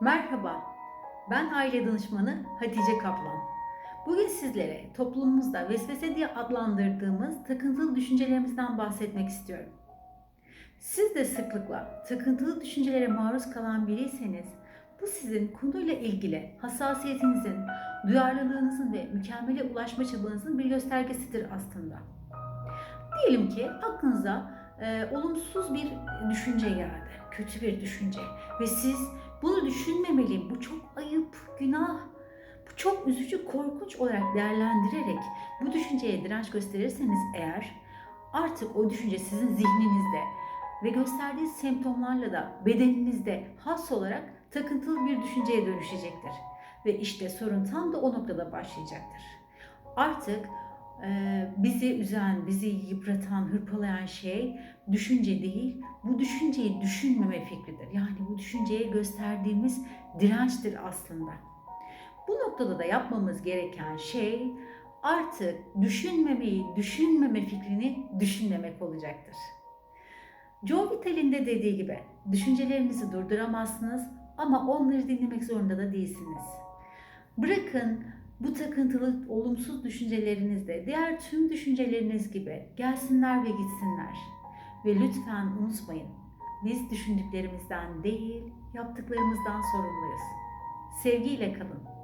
Merhaba, ben aile danışmanı Hatice Kaplan. Bugün sizlere toplumumuzda vesvese diye adlandırdığımız takıntılı düşüncelerimizden bahsetmek istiyorum. Siz de sıklıkla takıntılı düşüncelere maruz kalan biriyseniz, bu sizin konuyla ilgili hassasiyetinizin, duyarlılığınızın ve mükemmele ulaşma çabanızın bir göstergesidir aslında. Diyelim ki aklınıza e, olumsuz bir düşünce geldi, kötü bir düşünce ve siz bunu düşünmemeliyim, bu çok ayıp, günah, bu çok üzücü, korkunç olarak değerlendirerek bu düşünceye direnç gösterirseniz eğer artık o düşünce sizin zihninizde ve gösterdiği semptomlarla da bedeninizde has olarak takıntılı bir düşünceye dönüşecektir. Ve işte sorun tam da o noktada başlayacaktır. Artık bizi üzen, bizi yıpratan, hırpalayan şey düşünce değil, bu düşünceyi düşünmeme fikridir. Yani bu düşünceye gösterdiğimiz dirençtir aslında. Bu noktada da yapmamız gereken şey artık düşünmemeyi, düşünmeme fikrini düşünmemek olacaktır. Joe Vital'in de dediği gibi düşüncelerinizi durduramazsınız ama onları dinlemek zorunda da değilsiniz. Bırakın bu takıntılı olumsuz düşünceleriniz de diğer tüm düşünceleriniz gibi gelsinler ve gitsinler. Ve lütfen unutmayın, biz düşündüklerimizden değil, yaptıklarımızdan sorumluyuz. Sevgiyle kalın.